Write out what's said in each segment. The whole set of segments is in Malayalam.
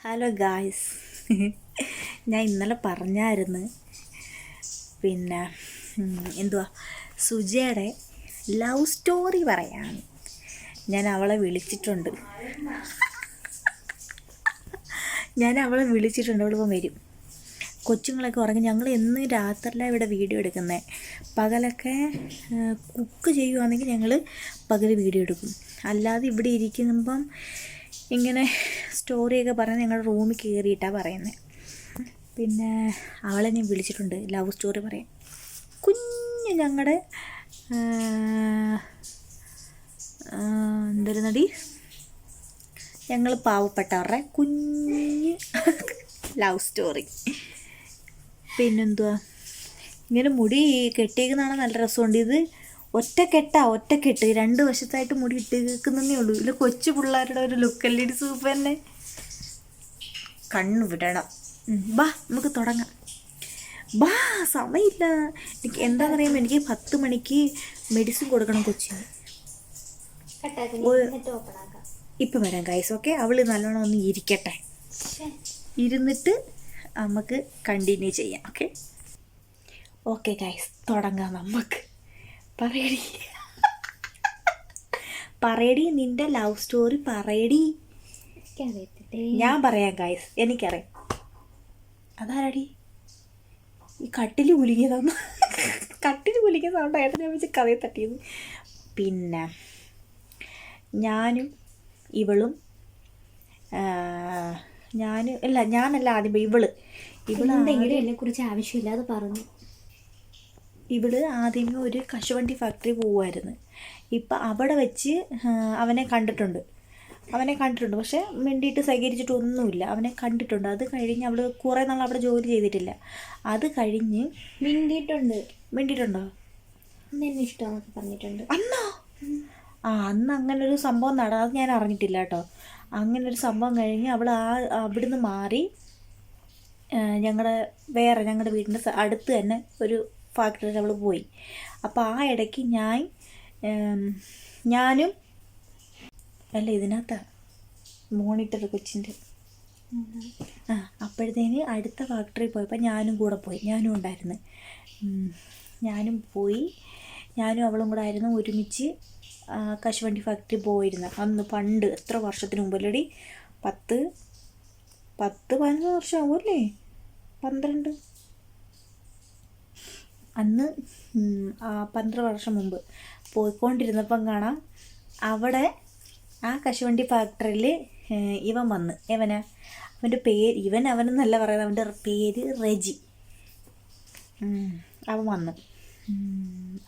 ഹലോ ഗായ്സ് ഞാൻ ഇന്നലെ പറഞ്ഞായിരുന്നു. പിന്നെ എന്തുവാ? സുജയുടെ ലവ് സ്റ്റോറി പറയാൻ. ഞാൻ അവളെ വിളിച്ചിട്ടുണ്ട്. ഞാൻ അവളെ വിളിച്ചിട്ടുണ്ട്. അവളിപ്പം വരും. കൊച്ചുങ്ങളൊക്കെ ഉറങ്ങി ഞങ്ങൾ എന്ന് രാത്രിയിലാണ് ഇവിടെ വീഡിയോ എടുക്കുന്നത് പകലൊക്കെ കുക്ക് ചെയ്യുവാണെങ്കിൽ ഞങ്ങൾ പകൽ വീഡിയോ എടുക്കും. അല്ലാതെ ഇവിടെ ഇരിക്കുമ്പം ഇങ്ങനെ സ്റ്റോറിയൊക്കെ പറഞ്ഞ് ഞങ്ങളുടെ റൂമിൽ കയറിയിട്ടാണ് പറയുന്നത് പിന്നെ അവളെ ഞാൻ വിളിച്ചിട്ടുണ്ട് ലവ് സ്റ്റോറി പറയാൻ കുഞ്ഞ് ഞങ്ങളുടെ എന്തൊരു നടി? ഞങ്ങൾ പാവപ്പെട്ടവരുടെ കുഞ്ഞ് ലവ് സ്റ്റോറി പിന്നെന്തുവാ? ഇങ്ങനെ മുടി കെട്ടിയേക്കുന്നതാണ് നല്ല രസമുണ്ട് ഇത്. ഒറ്റക്കെട്ടാ ഒറ്റക്കെട്ട്. രണ്ട് വശത്തായിട്ട് മുടി ഇട്ടേക്കുന്നേ ഉള്ളൂ. ഇതിൽ കൊച്ചു പിള്ളേരുടെ ഒരു ലുക്കല്ലേ സൂപ്പ് തന്നെ? കണ്ണു വിടണം ബാ നമുക്ക് തുടങ്ങാം. ബാ സമയമില്ല. എനിക്ക് എന്താണെന്ന് അറിയുമ്പോൾ എനിക്ക് പത്ത് മണിക്ക് മെഡിസിൻ കൊടുക്കണം കൊച്ചിന്. ഇപ്പം വരാം ഗൈസ് ഓക്കെ അവൾ നല്ലോണം ഒന്ന് ഇരിക്കട്ടെ. ഇരുന്നിട്ട് നമുക്ക് കണ്ടിന്യൂ ചെയ്യാം. ഓക്കെ ഓക്കെ ഗൈസ് തുടങ്ങാം നമുക്ക്. പറയടി. പറയടി നിന്റെ ലവ് സ്റ്റോറി പറയടി. ഞാൻ പറയാം ഗായ്സ് എനിക്കറിയാം. അതാരടി? ഈ കട്ടിൽ കുലുങ്ങിയതാണ് കട്ടിൽ കുലിക്കുന്ന സൗണ്ടായിട്ട് ഞാൻ വെച്ച് കഥയെ തട്ടിയത്. പിന്നെ ഞാനും ഇവളും ഞാൻ അല്ല ഞാനല്ല ആദ്യം ഇവൾ. ഇവളെന്തെങ്കിലും എന്നെ കുറിച്ച് ആവശ്യമില്ലാതെ പറഞ്ഞു. ഇവൾ ആദ്യമേ ഒരു കശുവണ്ടി ഫാക്ടറി പോവുമായിരുന്നു. ഇപ്പം അവിടെ വെച്ച് അവനെ കണ്ടിട്ടുണ്ട്. അവനെ കണ്ടിട്ടുണ്ട്. പക്ഷേ മിണ്ടിയിട്ട് സഹകരിച്ചിട്ടൊന്നുമില്ല അവനെ കണ്ടിട്ടുണ്ട്. അത് കഴിഞ്ഞ് അവൾ കുറേ നാൾ അവിടെ ജോലി ചെയ്തിട്ടില്ല. അത് കഴിഞ്ഞ് മിണ്ടിയിട്ടുണ്ട്. മിണ്ടിയിട്ടുണ്ടോ? അന്ന് എന്നെ ഇഷ്ടമാണെന്നൊക്കെ പറഞ്ഞിട്ടുണ്ട്. അന്നോ? ആ അന്ന് അങ്ങനെ ഒരു സംഭവം നടന്നത് അത് ഞാൻ അറിഞ്ഞിട്ടില്ല കേട്ടോ. അങ്ങനെ ഒരു സംഭവം കഴിഞ്ഞ് അവൾ ആ അവിടുന്ന് മാറി ഞങ്ങളുടെ വേറെ ഞങ്ങളുടെ വീടിന്റെ അടുത്ത് തന്നെ ഒരു ഫാക്ടറിയിൽ അവൾ പോയി. അപ്പോൾ ആ ഇടയ്ക്ക് ഞാൻ ഞാനും അല്ല ഇതിനകത്ത മോണിറ്റർ കൊച്ചിന്റെ ആ അപ്പോഴത്തേന് അടുത്ത ഫാക്ടറി പോയപ്പോൾ ഞാനും കൂടെ പോയി. ഞാനും ഉണ്ടായിരുന്നു. ഞാനും പോയി. ഞാനും അവളും കൂടെ ആയിരുന്നു ഒരുമിച്ച് കശുവണ്ടി ഫാക്ടറി പോയിരുന്നു. അന്ന് പണ്ട് എത്ര വർഷത്തിന് മുമ്പല്ലടി? പത്ത് പത്ത് പതിനൊന്ന് വർഷം ആവുമല്ലേ പന്ത്രണ്ട്. അന്ന് പന്ത്രണ്ട് വർഷം മുമ്പ് പോയിക്കൊണ്ടിരുന്നപ്പം കാണാം അവിടെ ആ കശുവണ്ടി ഫാക്ടറിയിൽ ഇവൻ വന്ന്. ഇവനാ അവന്റെ പേര് ഇവൻ അവനെന്നല്ല പറയുന്നത് അവന്റെ പേര് റെജി. അവൻ വന്നു.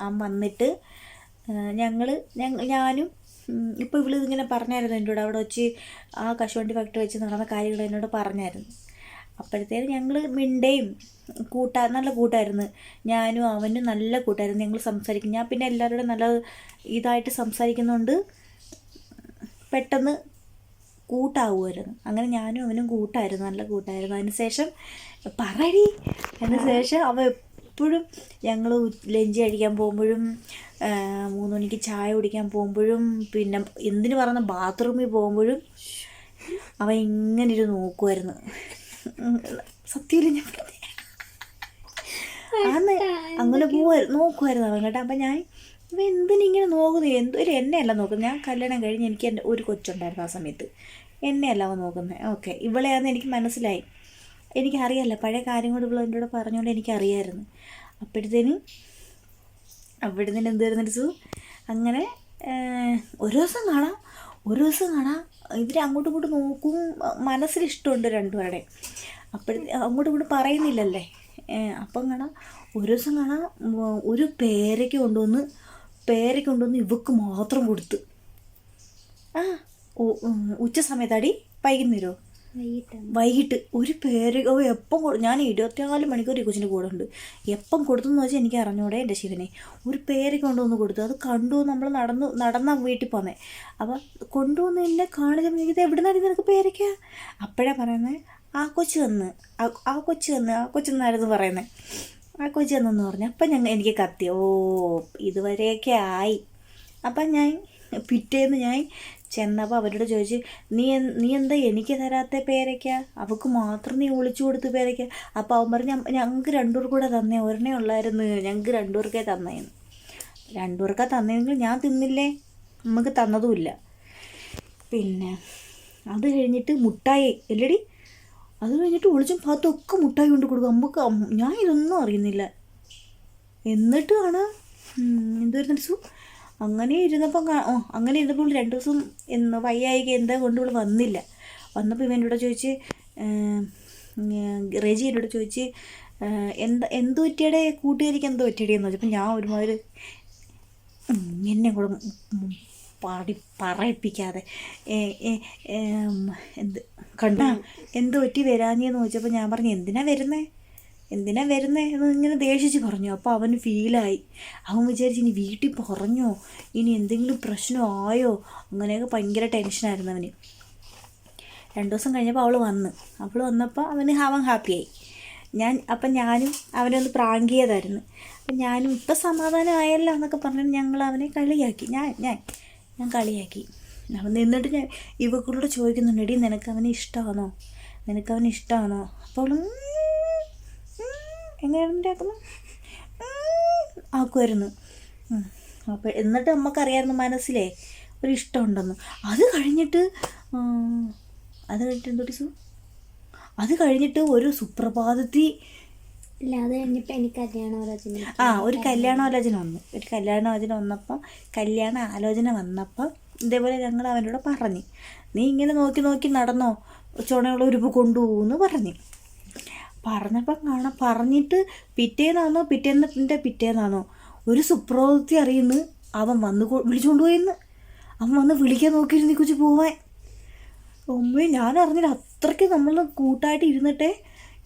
അവൻ വന്നിട്ട് ഞങ്ങൾ ഞാനും ഇപ്പോൾ ഇവൾ ഇങ്ങനെ പറഞ്ഞായിരുന്നു എന്നോട്. അവിടെ വെച്ച് ആ കശുവണ്ടി ഫാക്ടറി വെച്ച് നടന്ന കാര്യങ്ങൾ എന്നോട് പറഞ്ഞായിരുന്നു. അപ്പോഴത്തേനും ഞങ്ങൾ മിണ്ടയും കൂട്ടാ നല്ല കൂട്ടായിരുന്നു. ഞാനും അവനും നല്ല കൂട്ടായിരുന്നു. ഞങ്ങൾ സംസാരിക്കും. ഞാൻ പിന്നെ എല്ലാവരോടും നല്ല ഇതായിട്ട് സംസാരിക്കുന്നുണ്ട് പെട്ടെന്ന് കൂട്ടാവുമായിരുന്നു അങ്ങനെ ഞാനും അവനും കൂട്ടായിരുന്നു. നല്ല കൂട്ടായിരുന്നു. അതിന് ശേഷം പറയടി. അതിന് ശേഷം അവ എപ്പോഴും ഞങ്ങൾ ലഞ്ച് കഴിക്കാൻ പോകുമ്പോഴും മൂന്ന് മണിക്ക് ചായ കുടിക്കാൻ പോകുമ്പോഴും പിന്നെ എന്തിനു പറയുന്ന ബാത്റൂമിൽ പോകുമ്പോഴും അവ ഇങ്ങനെ ഇരുന്ന് നോക്കുമായിരുന്നു സത്യമില്ല ഞാൻ. ആന്ന് അങ്ങനെ പോവായിരുന്നു നോക്കുമായിരുന്നു അവൻ കേട്ടോ. അപ്പം ഞാൻ ഇപ്പം എന്തിനിങ്ങനെ നോക്കുന്നു? എന്തൊരു എന്നെയല്ല നോക്കുന്നത്? ഞാൻ കല്യാണം കഴിഞ്ഞ് എനിക്ക് എന്റെ ഒരു കൊച്ചുണ്ടായിരുന്നു ആ സമയത്ത്. എന്നെയല്ല അവൻ നോക്കുന്നത്. ഓക്കെ. ഇവളെയാന്ന് എനിക്ക് മനസ്സിലായി. എനിക്കറിയാമല്ലോ പഴയ കാര്യങ്ങൾ ഇവൾ എന്നോട് പറഞ്ഞുകൊണ്ട് എനിക്കറിയായിരുന്നു. അപ്പോഴത്തേന് അവിടുന്ന് എന്ത് വരുന്നിട്ട് അങ്ങനെ ഒരു ദിവസം കാണാം. ഒരു ദിവസം കാണാം. ഇവർ അങ്ങോട്ടും ഇങ്ങോട്ടും നോക്കും. മനസ്സിൽ ഇഷ്ടമുണ്ട് രണ്ടുപേരുടെ. അപ്പോഴത്തെ അങ്ങോട്ടും ഇങ്ങോട്ടും പറയുന്നില്ലല്ലേ? അപ്പം കാണാം. ഒരു ദിവസം കാണാം. ഒരു പേരയ്ക്ക് കൊണ്ടുവന്ന് പേരയ്ക്ക് കൊണ്ടുവന്ന് ഇവക്ക് മാത്രം കൊടുത്ത്. ആ ഉച്ച സമയത്താടി വൈകുന്നേരമോ വൈകിട്ട് ഒരു പേര് എപ്പം ഞാൻ ഇരുപത്തിനാല് മണിക്കൂർ ഈ കൊച്ചിന്റെ കൂടെ ഉണ്ട് എപ്പം കൊടുത്തെന്ന് വെച്ചാൽ എനിക്ക് അറിഞ്ഞൂടെ എന്റെ ശിവനെ. ഒരു പേര് കൊണ്ടുവന്ന് കൊടുത്തു. അത് കണ്ടു നമ്മൾ നടന്നു നടന്ന വീട്ടിൽ പോന്നേ. അപ്പം കൊണ്ടുവന്ന് എന്നെ കാണിച്ച ഇത് എവിടെ നിന്നാണ് നിനക്ക് പേരയ്ക്ക അപ്പോഴാണ് പറയുന്നത് ആ കൊച്ചു വന്ന് ആ കൊച്ചു വന്ന് ആ കൊച്ചെന്നായിരുന്നു പറയുന്നത് ആ കൊച്ചു വന്നെന്ന് പറഞ്ഞു അപ്പം ഞങ്ങൾ എനിക്ക് കത്തി. ഓ ഇതുവരെയൊക്കെ ആയി. അപ്പം ഞാൻ പിറ്റേന്ന് ഞാൻ ചെന്നപ്പോൾ അവരോട് ചോദിച്ച് നീ നീ എന്താ എനിക്ക് തരാത്ത പേരയ്ക്ക അവൾക്ക് മാത്രം നീ ഒളിച്ചു കൊടുത്ത് പേരയ്ക്ക അപ്പോൾ അവൻ പറഞ്ഞ് ഞങ്ങൾക്ക് രണ്ടുപേർ കൂടെ തന്നേ ഒരെണ്ണേ ഉള്ളായിരുന്നു. ഞങ്ങൾക്ക് രണ്ടുപേർക്കേ തന്നേന്ന്. രണ്ടുപേർക്കാ തന്നെങ്കിൽ ഞാൻ തിന്നില്ലേ? നമുക്ക് തന്നതുമില്ല. പിന്നെ അത് കഴിഞ്ഞിട്ട് മുട്ടായി അല്ലടി അത് കഴിഞ്ഞിട്ട് ഒളിച്ചും ഭാഗത്തൊക്കെ മുട്ടായി കൊണ്ട് കൊടുക്കും. നമുക്ക് ഞാൻ ഇതൊന്നും അറിയുന്നില്ല. എന്നിട്ടാണ് കാണാം എന്തുവായിരുന്നു സു അങ്ങനെ ഇരുന്നപ്പം അങ്ങനെ ഇരുന്നപ്പോൾ രണ്ട് ദിവസം എന്ന് വയ്യായിക എന്താ കൊണ്ട് ഇവിടെ വന്നില്ല. വന്നപ്പോൾ ഇവൻ എന്നോട് ചോദിച്ച് റെജി എന്നോട് ചോദിച്ച് എന്താ എന്ത് പറ്റിയടെ? കൂട്ടുകാരിക്ക് എന്തോ എന്ന് ചോദിച്ചപ്പോൾ ഞാൻ ഒരുമാതിരി എന്നെ കൂടെ പാടി പറയിപ്പിക്കാതെ എന്ത് കണ്ട എന്ത് പറ്റി വരാഞ്ഞെന്ന് ചോദിച്ചപ്പോൾ ഞാൻ പറഞ്ഞു എന്തിനാ വരുന്നേ? എന്തിനാ വരുന്നേ? എന്ന് ഇങ്ങനെ ദേഷിച്ച് പറഞ്ഞു. അപ്പോൾ അവന് ഫീലായി അവൻ വിചാരിച്ച് ഇനി വീട്ടിൽ പറഞ്ഞോ ഇനി എന്തെങ്കിലും പ്രശ്നമായോ അങ്ങനെയൊക്കെ ഭയങ്കര ടെൻഷനായിരുന്നു അവന്. രണ്ടു ദിവസം കഴിഞ്ഞപ്പോൾ അവൾ വന്ന്. അവൾ വന്നപ്പോൾ അവന് അവൻ ഹാപ്പിയായി ഞാൻ അപ്പം ഞാനും അവനെ ഒന്ന് പ്രാങ്കിയതായിരുന്നു അപ്പം ഞാനും ഇപ്പം സമാധാനമായല്ലോ എന്നൊക്കെ പറഞ്ഞിട്ട് ഞങ്ങൾ അവനെ കളിയാക്കി. ഞാൻ ഞാൻ ഞാൻ കളിയാക്കി. അവൻ നിന്നിട്ട് ഞാൻ ഇവക്കളോട് ചോദിക്കുന്നുണ്ട് എടി നിനക്ക് അവനെ ഇഷ്ടമാണോ നിനക്ക് അവനെ ഇഷ്ടമാണോ അപ്പോൾ അവൾ എങ്ങനെയാണ് ഉണ്ടാക്കുന്നത് ആക്കുമായിരുന്നു അപ്പോൾ എന്നിട്ട് നമുക്കറിയാമായിരുന്നു മനസ്സിലേ ഒരു ഇഷ്ടമുണ്ടെന്ന്. അത് കഴിഞ്ഞിട്ട് അത് കഴിഞ്ഞിട്ട് എന്തോ സു? അത് കഴിഞ്ഞിട്ട് ഒരു സുപ്രഭാതത്തിൽ ഇല്ല അത് കഴിഞ്ഞപ്പോൾ എനിക്ക് കല്യാണാലോചന ആ ഒരു കല്യാണാലോചന വന്നു. ഒരു കല്യാണാലോചന വന്നപ്പോൾ കല്യാണ ആലോചന വന്നപ്പം ഇതേപോലെ ഞങ്ങൾ അവനോട് പറഞ്ഞു. നീ ഇങ്ങനെ നോക്കി നോക്കി നടന്നോ? ചുണയുള്ള ഉരുപ്പ് കൊണ്ടുപോകുമെന്ന് പറഞ്ഞു. പറഞ്ഞപ്പം കാണാം പറഞ്ഞിട്ട് പിറ്റേന്നാണോ പിറ്റേന്നിട്ടിന്റെ പിറ്റേന്നാണോ ഒരു സുപ്രവൃത്തി അറിയുന്നു അവൻ വന്ന് വിളിച്ചുകൊണ്ട് പോയിന്ന്. അവൻ വന്ന് വിളിക്കാൻ നോക്കിയിരുന്നു കുറിച്ച് പോവാൻ. ഉമ്മ ഞാൻ അറിഞ്ഞില്ല അത്രയ്ക്ക് നമ്മൾ കൂട്ടായിട്ട് ഇരുന്നിട്ടേ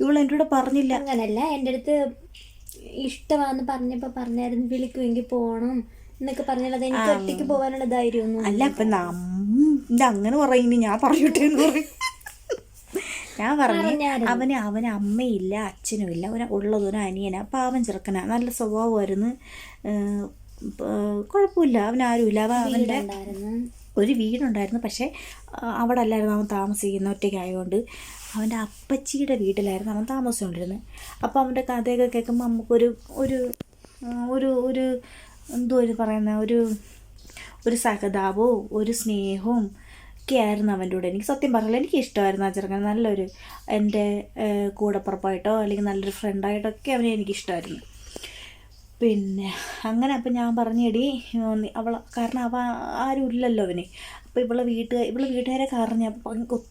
ഇവൾ എന്റെ കൂടെ പറഞ്ഞില്ല. അങ്ങനല്ല എന്റെ അടുത്ത് ഇഷ്ടമാണെന്ന് പറഞ്ഞപ്പോൾ പറഞ്ഞായിരുന്നു വിളിക്കുമെങ്കിൽ പോകണം എന്നൊക്കെ പറഞ്ഞാൽ അത് എനിക്ക് ഒറ്റയ്ക്ക് പോകാനുള്ള ധൈര്യമൊന്നും അല്ല അപ്പം നമ്മ അങ്ങനെ പറയുന്നു ഞാൻ പറഞ്ഞിട്ടേന്ന് പറയും. ഞാൻ പറഞ്ഞു. അവന് അവന് അമ്മയില്ല അച്ഛനും ഇല്ല ഒരു ഉള്ളതൊരു അനിയനാ പാവൻ ചെറുക്കനാ നല്ല സ്വഭാവമായിരുന്നു. കുഴപ്പമില്ല അവനാരുമില്ല അവൻ അവന്റെ ഒരു വീടുണ്ടായിരുന്നു പക്ഷേ അവിടെ അല്ലായിരുന്നു അവൻ താമസിക്കുന്ന ഒറ്റയ്ക്കായതുകൊണ്ട്. അവന്റെ അപ്പച്ചിയുടെ വീട്ടിലായിരുന്നു അവൻ താമസിച്ചുകൊണ്ടിരുന്നത്. അപ്പോൾ അവന്റെ കഥയൊക്കെ കേൾക്കുമ്പോൾ നമുക്കൊരു ഒരു ഒരു ഒരു എന്തോ ഒരു പറയുന്ന ഒരു ഒരു സഹതാപവും ഒരു സ്നേഹവും ഒക്കെ ആയിരുന്നു അവന്റെ കൂടെ. എനിക്ക് സത്യം പറഞ്ഞില്ല എനിക്ക് ഇഷ്ടമായിരുന്നു ആ ചെറുക്കൻ നല്ലൊരു എന്റെ കൂടപ്പുറപ്പായിട്ടോ അല്ലെങ്കിൽ നല്ലൊരു ഫ്രണ്ടായിട്ടോ ഒക്കെ അവനെ എനിക്കിഷ്ടമായിരുന്നു പിന്നെ അങ്ങനെ അപ്പം ഞാൻ പറഞ്ഞെടി അവൾ കാരണം അവ ആരും ഇല്ലല്ലോ അവന്. അപ്പോൾ ഇവളെ വീട്ടുകാർ ഇവളെ വീട്ടുകാരെ കാരണം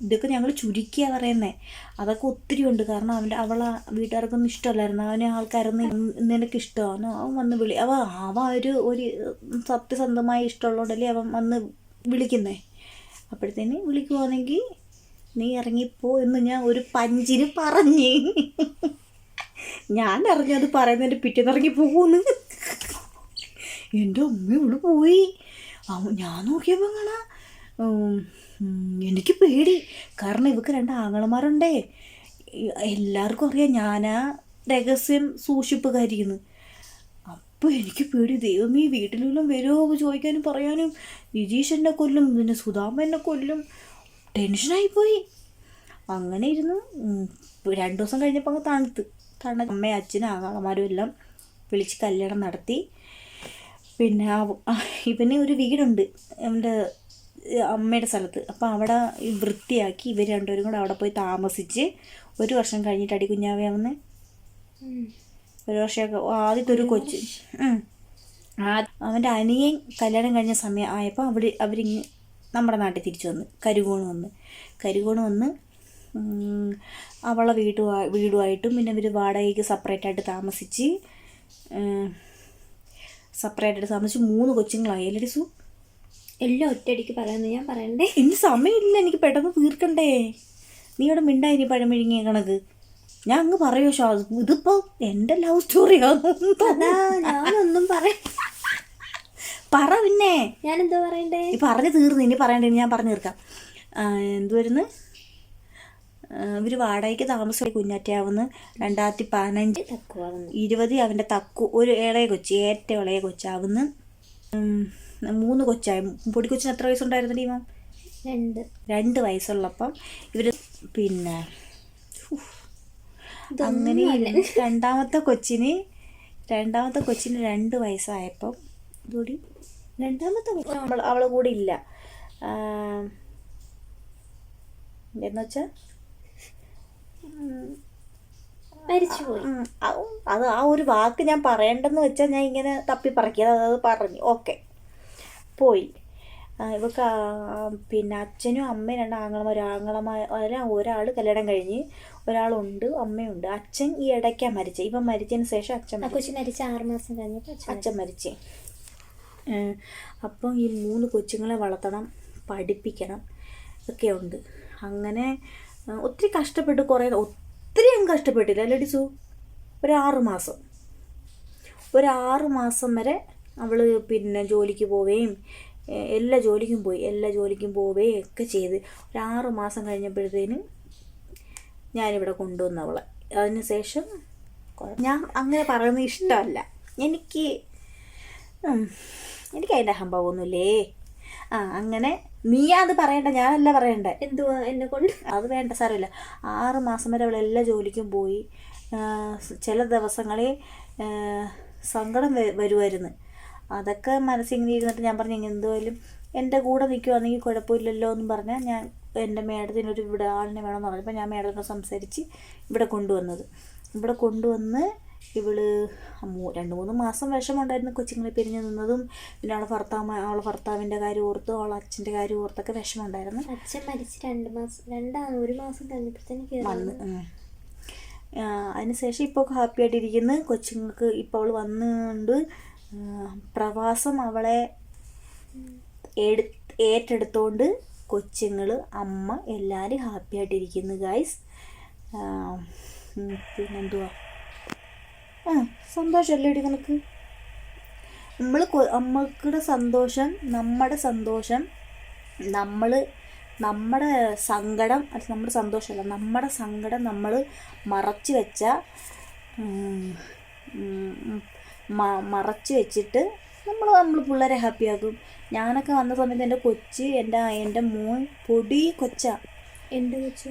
ഇതൊക്കെ ഞങ്ങൾ ചുരുക്കിയാണ് പറയുന്നത് അതൊക്കെ ഒത്തിരി ഉണ്ട്. കാരണം അവന്റെ അവളെ വീട്ടുകാർക്കൊന്നും ഇഷ്ടമല്ലായിരുന്നു. അവന് ആൾക്കാരൊന്നും നിനക്ക് ഇഷ്ടമാണോ അവൻ വന്ന് വിളി അവ അവ ഒരു ഒരു സത്യസന്ധമായ ഇഷ്ടമുള്ളതുകൊണ്ടല്ലേ അവൻ വന്ന് വിളിക്കുന്നേ. അപ്പോഴത്തേന് വിളിക്കുവാണെങ്കിൽ നീ ഇറങ്ങിപ്പോ എന്ന് ഞാൻ ഒരു പഞ്ചിന് പറഞ്ഞ്. ഞാൻ ഇറങ്ങി അത് പറയുന്നതിന്റെ പിറ്റേന്ന് ഇറങ്ങി പോകുന്നു എന്റെ അമ്മ ഇവിടെ പോയി. ഞാൻ നോക്കിയപ്പോൾ കാണാ എനിക്ക് പേടി. കാരണം ഇവക്ക് രണ്ട് ആങ്ങളമാരുണ്ടേ. എല്ലാവർക്കും അറിയാം ഞാനാ രഹസ്യം സൂക്ഷിപ്പുകാരിയെന്ന്. അപ്പോൾ എനിക്ക് പേടി ദൈവമേ വീട്ടിലെല്ലാം വരുമോ ചോദിക്കാനും പറയാനും. നിതീഷ് എന്നെ കൊല്ലും പിന്നെ സുധാമ എന്നെ കൊല്ലും. ടെൻഷനായിപ്പോയി. അങ്ങനെ ഇരുന്നു രണ്ട് ദിവസം കഴിഞ്ഞപ്പോൾ അങ്ങ് തണുത്ത്. തണ അമ്മയും അച്ഛനും ആങ്ങളമാരും എല്ലാം വിളിച്ച് കല്യാണം നടത്തി. പിന്നെ ഇവന് ഒരു വീടുണ്ട് എന്റെ അമ്മയുടെ സ്ഥലത്ത്. അപ്പോൾ അവിടെ വൃത്തിയാക്കി ഇവർ രണ്ടുപേരും കൂടെ അവിടെ പോയി താമസിച്ച് ഒരു വർഷം കഴിഞ്ഞിട്ട് അടി ഉം. ഒരു വർഷമൊക്കെ ആദ്യത്തെ ഒരു കൊച്ച് അവന്റെ അനിയൻ കല്യാണം കഴിഞ്ഞ സമയം ആയപ്പോൾ അവിടെ അവരിങ്ങ് നമ്മുടെ നാട്ടിൽ തിരിച്ചു വന്ന് കരുകോണ് വന്ന്. കരുകോണ് വന്ന് അവളെ വീടു വീടുമായിട്ടും പിന്നെ ഇവർ വാടകയ്ക്ക് സെപ്പറേറ്റ് ആയിട്ട് താമസിച്ച് സെപ്പറേറ്റ് ആയിട്ട് താമസിച്ച് മൂന്ന് കൊച്ചുങ്ങളായി. അല്ലേ സു എല്ലാം ഒറ്റയടിക്ക് പറയുന്നത് ഞാൻ പറയണ്ടേ? ഇനി സമയമില്ല. എനിക്ക് പെട്ടെന്ന് തീർക്കണ്ടേ? നീ ഇവിടെ മിണ്ടായി പഴമിഴുങ്ങിയ കണക്ക് ഞാൻ അങ്ങ് പറയോ ഷാ ഇതിപ്പോ എന്റെ ലവ് സ്റ്റോറിയാണോ അതാ ഞാനൊന്നും പറ പറ പിന്നെ. ഞാൻ എന്താ പറയണ്ടേ പറഞ്ഞു തീർന്നു ഇനി പറയണ്ടേ ഞാൻ പറഞ്ഞു തീർക്കാം. എന്തുവരുന്നു ഇവർ വാടകയ്ക്ക് താമസം കുഞ്ഞാറ്റാവുന്ന രണ്ടായിരത്തി പതിനഞ്ച് ഇരുപത് അവന്റെ തക്കു ഒരു ഇളയ കൊച്ച് ഏറ്റവും ഇളയ കൊച്ചാവുന്ന. മൂന്ന് കൊച്ചായി. പൊടിക്കൊച്ചിന് എത്ര വയസ്സുണ്ടായിരുന്നു ടീമം? രണ്ട്. രണ്ട് വയസ്സുള്ളപ്പം ഇവർ പിന്നെ. അങ്ങനെ രണ്ടാമത്തെ കൊച്ചിന് രണ്ടാമത്തെ കൊച്ചിന് രണ്ട് വയസ്സായപ്പോൾ കൂടി രണ്ടാമത്തെ അവൾ അവളെ കൂടെ ഇല്ല. എന്നുവെച്ചാൽ മരിച്ചുപോയി. അത് ആ ഒരു വാക്ക് ഞാൻ പറയണ്ടെന്ന് വെച്ചാൽ ഞാൻ ഇങ്ങനെ തപ്പി പറക്കിയത് അത് പറഞ്ഞു. ഓക്കെ. പോയി. ഇവക്ക് പിന്നെ അച്ഛനും അമ്മയും രണ്ട് ആങ്ങളമാർ ആങ്ങളമാർ ഒരാൾ കല്യാണം കഴിഞ്ഞ് ഒരാളുണ്ട് അമ്മയുണ്ട്. അച്ഛൻ ഈ ഇടയ്ക്കാ മരിച്ചത് ഇവൻ മരിച്ചതിന് ശേഷം അച്ഛൻ കൊച്ചി മരിച്ച ആറ് മാസം കഴിഞ്ഞപ്പോൾ അച്ഛൻ മരിച്ചു. അപ്പം ഈ മൂന്ന് കൊച്ചുങ്ങളെ വളർത്തണം പഠിപ്പിക്കണം ഒക്കെ ഉണ്ട്. അങ്ങനെ ഒത്തിരി കഷ്ടപ്പെട്ട് കുറേ ഒത്തിരി അങ്ങ് കഷ്ടപ്പെട്ടില്ല അല്ലേ ഡിസു? ഒരു ആറ് മാസം. ഒരു ആറ് മാസം വരെ അവൾ പിന്നെ ജോലിക്ക് പോവുകയും എല്ലാ ജോലിക്കും പോയി എല്ലാ ജോലിക്കും പോവുകയും ഒക്കെ ചെയ്ത്. ഒരു മാസം കഴിഞ്ഞപ്പോഴത്തേന് ഞാനിവിടെ കൊണ്ടുവന്നു അവളെ. അതിന് ശേഷം ഞാൻ അങ്ങനെ പറയുന്നത് ഇഷ്ടമല്ല. എനിക്ക് എനിക്ക് അതിന്റെ അഹംഭാവമൊന്നുമില്ലേ? ആ അങ്ങനെ നീ അത് പറയണ്ട ഞാനല്ല പറയണ്ട. എന്തുവാ എന്നെ കൊണ്ട്? അത് വേണ്ട സാരമില്ല. ആറ് മാസം വരെ അവൾ എല്ലാ ജോലിക്കും പോയി. ചില ദിവസങ്ങളെ സങ്കടം വരുമായിരുന്നു. അതൊക്കെ മനസ്സിങ്ങനെ ഇരുന്നിട്ട് ഞാൻ പറഞ്ഞു "ഇങ്ങ് എന്തുമായാലും എന്റെ കൂടെ നിൽക്കുവാണെങ്കിൽ കുഴപ്പമില്ലല്ലോ എന്ന് പറഞ്ഞാൽ ഞാൻ എന്റെ മേഡത്തിനൊരു ഇവിടെ ആളിനെ വേണമെന്ന് പറഞ്ഞപ്പോൾ ഞാൻ മേഡത്തിനോട് സംസാരിച്ച് ഇവിടെ കൊണ്ടുവന്നത്. ഇവിടെ കൊണ്ടുവന്ന് ഇവൾ രണ്ട് മൂന്ന് മാസം വിഷമമുണ്ടായിരുന്നു കൊച്ചുങ്ങളെ പിരിഞ്ഞ് നിന്നതും പിന്നെ അവളെ ഭർത്താവ് അവളെ ഭർത്താവിന്റെ കാര്യം ഓർത്തും അവളെ അച്ഛന്റെ കാര്യം ഓർത്തൊക്കെ വിഷമമുണ്ടായിരുന്നു. അച്ഛൻ മരിച്ച് രണ്ട് മാസം രണ്ടാ ഒരു മാസം കഴിഞ്ഞപ്പോഴത്തേക്ക് വന്ന് അതിനുശേഷം ഇപ്പോൾ ഹാപ്പി ആയിട്ടിരിക്കുന്നു. കൊച്ചുങ്ങൾക്ക് ഇപ്പോൾ അവൾ വന്നുകൊണ്ട് പ്രവാസം അവളെ ഏറ്റെടുത്തോണ്ട് കൊച്ചുങ്ങൾ അമ്മ എല്ലാവരും ഹാപ്പി ആയിട്ടിരിക്കുന്നു ഗായ്സ് പിന്നെന്തുവാ? ആ സന്തോഷമല്ലേ ഇടി നിനക്ക്? നമ്മൾ നമ്മൾക്കുടെ സന്തോഷം നമ്മുടെ സന്തോഷം നമ്മൾ നമ്മുടെ സങ്കടം നമ്മുടെ സന്തോഷമല്ല നമ്മുടെ സങ്കടം നമ്മൾ മറച്ചു വെച്ച മറച്ചു വെച്ചിട്ട് നമ്മൾ നമ്മൾ പിള്ളേരെ ഹാപ്പിയാക്കും ഞാനൊക്കെ വന്ന സമയത്ത് എന്റെ കൊച്ച് എന്റെ എന്റെ മോൻ പൊടി കൊച്ച. എന്റെ കൊച്ച്?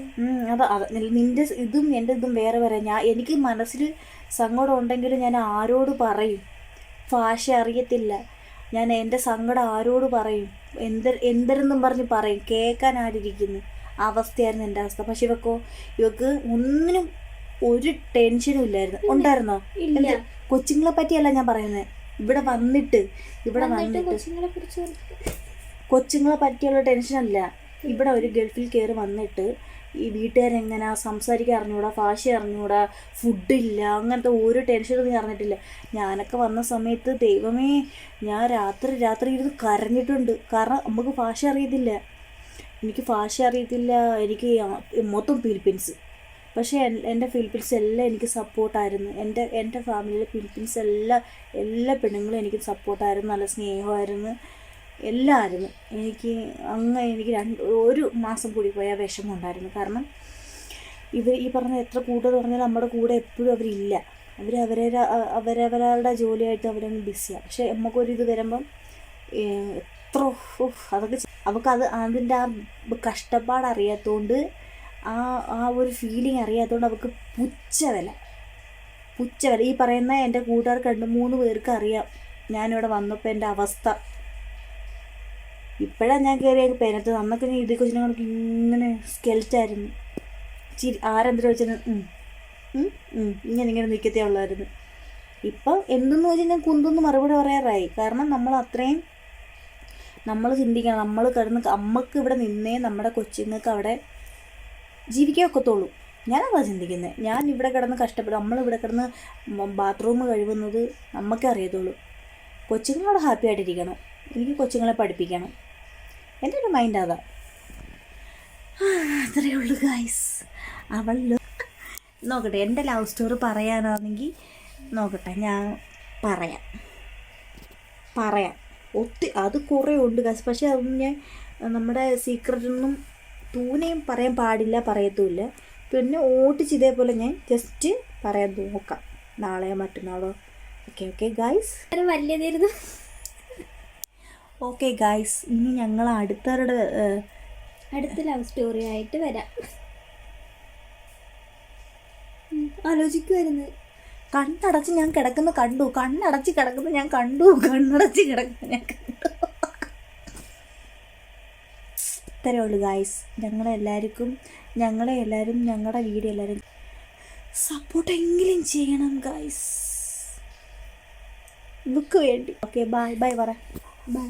അത് അത് നിന്റെ ഇതും എന്റെ ഇതും വേറെ വേറെ. ഞാൻ എനിക്ക് മനസ്സിൽ സങ്കടം ഉണ്ടെങ്കിലും ഞാൻ ആരോട് പറയും? ഭാഷ അറിയത്തില്ല. ഞാൻ എന്റെ സങ്കടം ആരോട് പറയും? എന്ത് എന്തരെന്നും പറഞ്ഞ് പറയും? കേൾക്കാൻ ആരിയിരിക്കുന്നു അവസ്ഥയായിരുന്നു എന്റെ അവസ്ഥ. പക്ഷെ ഇവക്കോ ഇവക്ക് ഒന്നിനും ഒരു ടെൻഷനും ഇല്ലായിരുന്നു. ഉണ്ടായിരുന്നോ? ഇല്ല. കൊച്ചുങ്ങളെ പറ്റിയല്ല ഞാൻ പറയുന്നത് ഇവിടെ വന്നിട്ട് ഇവിടെ വന്നിട്ട് കൊച്ചുങ്ങളെ കുറിച്ച് കൊച്ചുങ്ങളെ പറ്റിയുള്ള ടെൻഷനല്ല ഇവിടെ ഒരു ഗൾഫിൽ കയറി വന്നിട്ട് ഈ വീട്ടുകാരെങ്ങനെ സംസാരിക്കാൻ അറിഞ്ഞൂടാ ഭാഷ അറിഞ്ഞൂടാ ഫുഡില്ല അങ്ങനത്തെ ഒരു ടെൻഷനും നീ അറിഞ്ഞിട്ടില്ല. ഞാനൊക്കെ വന്ന സമയത്ത് ദൈവമേ ഞാൻ രാത്രി രാത്രി ഇരുന്ന് കരഞ്ഞിട്ടുണ്ട്. കാരണം നമുക്ക് ഭാഷ അറിയത്തില്ല. എനിക്ക് ഭാഷ അറിയത്തില്ല എനിക്ക് മൊത്തം ഫിലിപ്പീൻസ് പക്ഷേ എന്റെ ഫിലിപ്പീൻസ് എല്ലാം എനിക്ക് സപ്പോർട്ടായിരുന്നു എന്റെ എന്റെ ഫാമിലിയിലെ ഫിലിപ്പീൻസ് എല്ലാ എല്ലാ പെണ്ണുങ്ങളും എനിക്ക് സപ്പോർട്ടായിരുന്നു നല്ല സ്നേഹമായിരുന്നു. എല്ലാമായിരുന്നു എനിക്ക് അങ്ങ് എനിക്ക് രണ്ട് ഒരു മാസം കൂടി പോയാൽ വിഷമം ഉണ്ടായിരുന്നു. കാരണം ഇവർ ഈ പറഞ്ഞ എത്ര കൂടുതൽ പറഞ്ഞാൽ നമ്മുടെ കൂടെ എപ്പോഴും അവരില്ല. അവർ അവരെ അവരവരുടെ ജോലിയായിട്ട് അവരങ്ങ് ബിസിയാണ് പക്ഷേ നമുക്കൊരിത് വരുമ്പം എത്ര അതൊക്കെ അവർക്ക് അത് അതിന്റെ ആ കഷ്ടപ്പാട് അറിയാത്തതുകൊണ്ട് ആ ആ ഒരു ഫീലിംഗ് അറിയാത്തതുകൊണ്ട് അവൾക്ക് പുച്ഛവില. പുച്ഛവില. ഈ പറയുന്ന എന്റെ കൂട്ടുകാർക്ക് രണ്ട് മൂന്ന് പേർക്ക് അറിയാം ഞാനിവിടെ വന്നപ്പോൾ എന്റെ അവസ്ഥ. ഇപ്പോഴാണ് ഞാൻ കയറിയ പേനത്ത് അന്നൊക്കെ ഞാൻ ഇതേ കണക്ക് ഇങ്ങനെ സ്കെൽറ്റായിരുന്നു ചിരി ആരെന്തിനു വെച്ചാൽ ഇങ്ങനെ ഇങ്ങനെ നിൽക്കത്തേ ഉള്ളായിരുന്നു. ഇപ്പം എന്തെന്ന് വെച്ചാൽ ഞാൻ കുന്തൊന്ന് മറുപടി പറയാറായി. കാരണം നമ്മൾ അത്രയും നമ്മൾ ചിന്തിക്കണം. നമ്മൾ കിടന്ന് അമ്മയ്ക്ക് ഇവിടെ നിന്നേ നമ്മുടെ കൊച്ചുങ്ങൾക്ക് അവിടെ ജീവിക്കാൻ ഒക്കത്തുള്ളൂ ചിന്തിക്കുന്നത് ഞാൻ ഇവിടെ കിടന്ന് കഷ്ടപ്പെടും. നമ്മളിവിടെ കിടന്ന് ബാത്റൂം കഴിവുന്നത് നമുക്കേ അറിയത്തുള്ളൂ. കൊച്ചുങ്ങളോട് ഹാപ്പി ആയിട്ടിരിക്കണം. എനിക്ക് കൊച്ചുങ്ങളെ പഠിപ്പിക്കണം. എന്റെ ഒരു മൈൻഡ് അതാ. അത്രയേ ഉള്ളൂ ഗായ്സ് അവൾ നോക്കട്ടെ എന്റെ ലവ് സ്റ്റോറി പറയാനാണെങ്കിൽ നോക്കട്ടെ ഞാൻ പറയാം. പറയാം. ഒത്തിരി അത് കുറേ ഉണ്ട് ഗൈസ് പക്ഷേ അതൊന്നും ഞാൻ നമ്മുടെ സീക്രട്ടൊന്നും തൂനെയും പറയാൻ പാടില്ല പറയത്തുമില്ല. പിന്നെ ഓട്ടിച്ച് ഇതേപോലെ ഞാൻ ജസ്റ്റ് പറയാൻ നോക്കാം. നാളെയോ മറ്റന്നാളോ? ഓക്കെ ഓക്കെ ഗായ്സ് വലിയതായിരുന്നു. ഓക്കെ ഗായ്സ് ഇനി ഞങ്ങൾ അടുത്തവരുടെ അടുത്ത ലവ് സ്റ്റോറി ആയിട്ട് വരാം. ആലോചിക്കുമായിരുന്നു കണ്ണടച്ച് ഞാൻ കിടക്കുന്ന കണ്ടു. കണ്ണടച്ച് കിടക്കുന്ന ഞാൻ കണ്ടു. കണ്ണടച്ച് കിടക്കുന്ന ഞാൻ ഇത്രയേ ഉള്ളൂ ഗായ്സ് ഞങ്ങളെല്ലാവർക്കും ഞങ്ങളെ എല്ലാവരും ഞങ്ങളുടെ വീഡിയോ എല്ലാവരും സപ്പോർട്ടെങ്കിലും ചെയ്യണം ഗായ്സ് ബുക്ക് വേണ്ടി. ഓക്കെ ബൈ ബൈ പറ. ബൈ